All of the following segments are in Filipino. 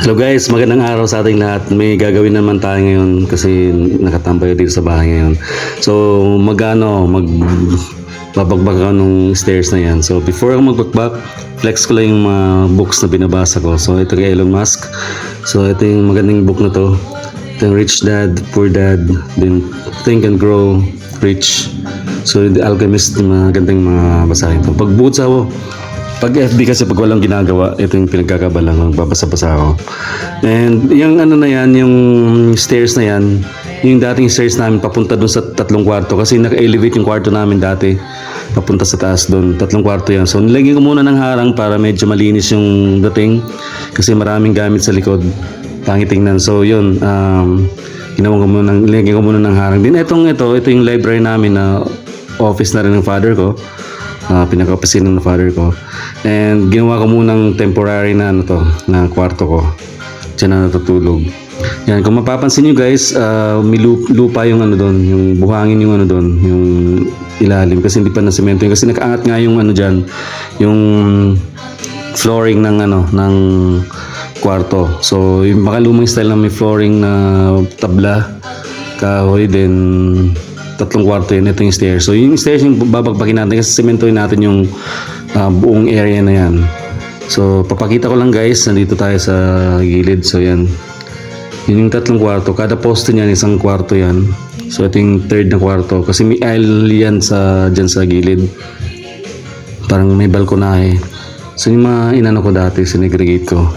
Hello guys, magandang araw sa ating lahat. May gagawin naman tayo ngayon kasi nakatambay dito sa bahay ngayon. So, magano, mag babagbag ako nung stairs na yan. So, before ako magbagbag, flex ko lang yung mga books na binabasa ko. So, ito kay Elon Musk. So, ito yung magandang book na to. Ito yung Rich Dad, Poor Dad, then Think and Grow Rich. So, The Alchemist, yung mga basahin to. Pag butsa ako, pag FB kasi pag walang ginagawa, ito yung pinagkakabalan ko, magbabasa-basa ako. And yung ano na yan, yung stairs na yan, yung dating stairs namin papunta doon sa tatlong kwarto kasi naka-elevate yung kwarto namin dati papunta sa taas doon. Tatlong kwarto yan. So nilagyan ko muna ng harang para medyo malinis yung dating kasi maraming gamit sa likod. Pangit tingnan. So yun, um, ginawa ko muna, ng- nilagyan ko muna ng harang. Din itong ito, ito yung library namin na office na rin ng father ko uh, pinakapasin ng father ko. And ginawa ko munang temporary na ano to, na kwarto ko. Diyan na natutulog. Yan, kung mapapansin nyo guys, uh, may lu- lupa yung ano doon, yung buhangin yung ano doon, yung ilalim kasi hindi pa na semento. Kasi nakaangat nga yung ano diyan, yung flooring ng ano, ng kwarto. So, yung makalumang style na may flooring na tabla, kahoy, then tatlong kwarto yun. Ito yung stairs. So, yung stairs yung babagbakin natin kasi sementoin natin yung ah, buong area na yan. So, papakita ko lang guys, nandito tayo sa gilid. So, yan. Yun yung tatlong kwarto. Kada poste niyan, isang kwarto yan. So, ito yung third na kwarto. Kasi may aisle yan sa, dyan sa gilid. Parang may balkonahe. So, yung mga inano ko dati, sinegregate ko.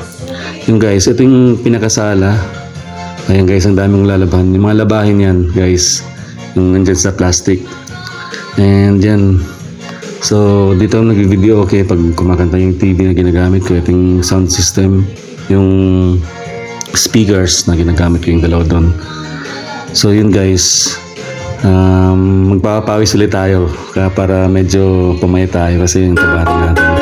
Yung guys, ito yung pinakasala. Ayan guys, ang daming lalabahan. Yung mga labahin yan, guys. Yung nandyan sa plastic. And yan. So, dito ako nag-video okay pag kumakanta yung TV na ginagamit ko. Yung sound system. Yung speakers na ginagamit ko yung dalawa doon. So, yun guys. Um, magpapawis ulit tayo para medyo pumaya tayo kasi yung tabarin natin.